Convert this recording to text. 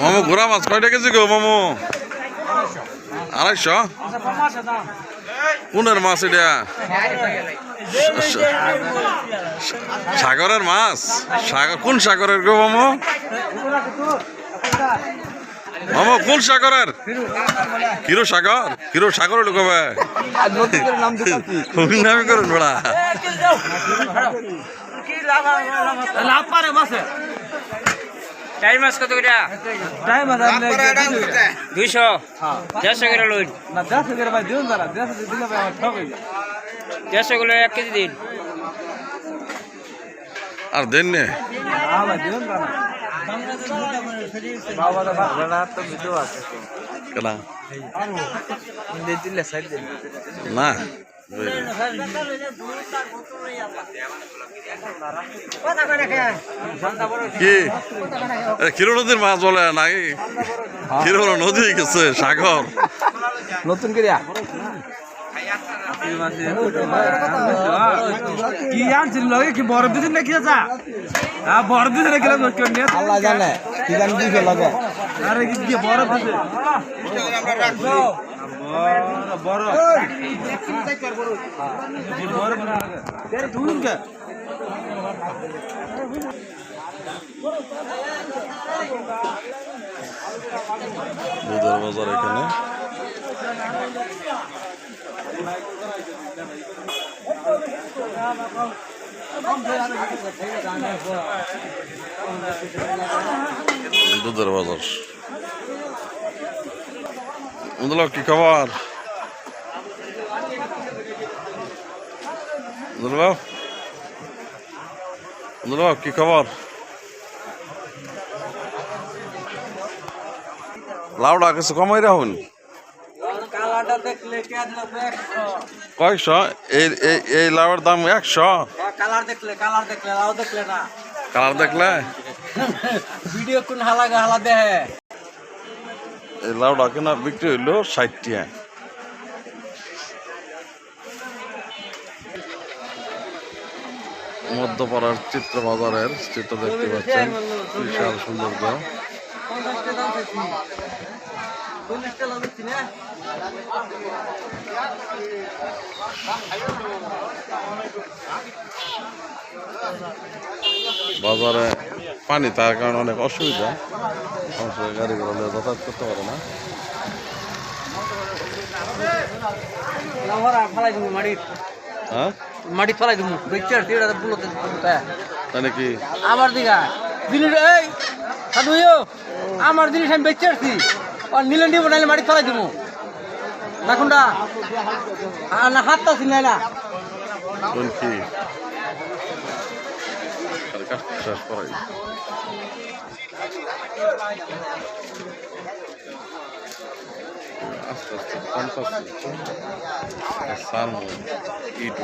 মামু, ঘোড়া মাছ, কয়টা কেজি গো মামু? আড়াইশো? কোনের মাছ এটা? সাগরের মাছ? সাগর কোন সাগরের গো মামু? মামু, কোন সাগরের? হিরো সাগর? হিরো সাগর ঢুকবে নামে করেন লাভ পারে টাইম মাছ কত করে টাইম আছে আপনি দুইশো? দেড়শো করে লইন। না দেড়শো করে ভাই দিন দাঁড়া দেড়শো দিলে ভাই আমার ঠক হয়ে যায়। দেড়শো গুলো এক কেজি দিন। আর দেন নে। হ্যাঁ ভাই দিন দাঁড়া বাবা দা ভাড়া তো ভিডিও আছে। কেনা দিলে সাইড দিন না। কি? ক্ষীর নদীর মাছ বলে নাই ক্ষীর নদী গেছে সাগর। নতুন করিয়া কি আনছিল লগে? কি বড় দিন নাকি যা হ্যাঁ নাকি আল্লাহ জানে কি জানি দিছে লগে। আরে কি কি বড় দিছে বড় বড় বড় তুই কে দুধের বাজার এখানে দুধের বাজার বুঝলো কি খবর কি খবর লাউডা কিছু কমাই রাখুন কালাটা দেখলে কে দিল কয়েকশো এই এই লাউয়ের দাম একশো। কালার দেখলে? কালার দেখলে লাউ দেখলে না কালার দেখলে ভিডিও কোন হালা হালা দেহে? এই লাউডা কেনা বিক্রি হইল ষাট টিয়া মধ্যপাড়ার চিত্র বাজারের চিত্র দেখতে পাচ্ছেন। বিশাল সৌন্দর্য। বাজারে পানি, তার কারণে অনেক অসুবিধা। গাড়িগুলো যাতায়াত করতে পারে না। মাটির হ্যাঁ? মাটি ফেলাই দিব বেচার তিরা বুলতে তাই। নাকি আমার দিঘা জিনিস এই সাধু আমার জিনিস আমি বেচে আসছি। আর নিলে নিব নাহলে মাটি ফেলাই দিব না কোনটা? আর না হাতটা ছিল না। কোন কি? শেষ করাই। আস্তে আস্তে পঞ্চাশ সার ইট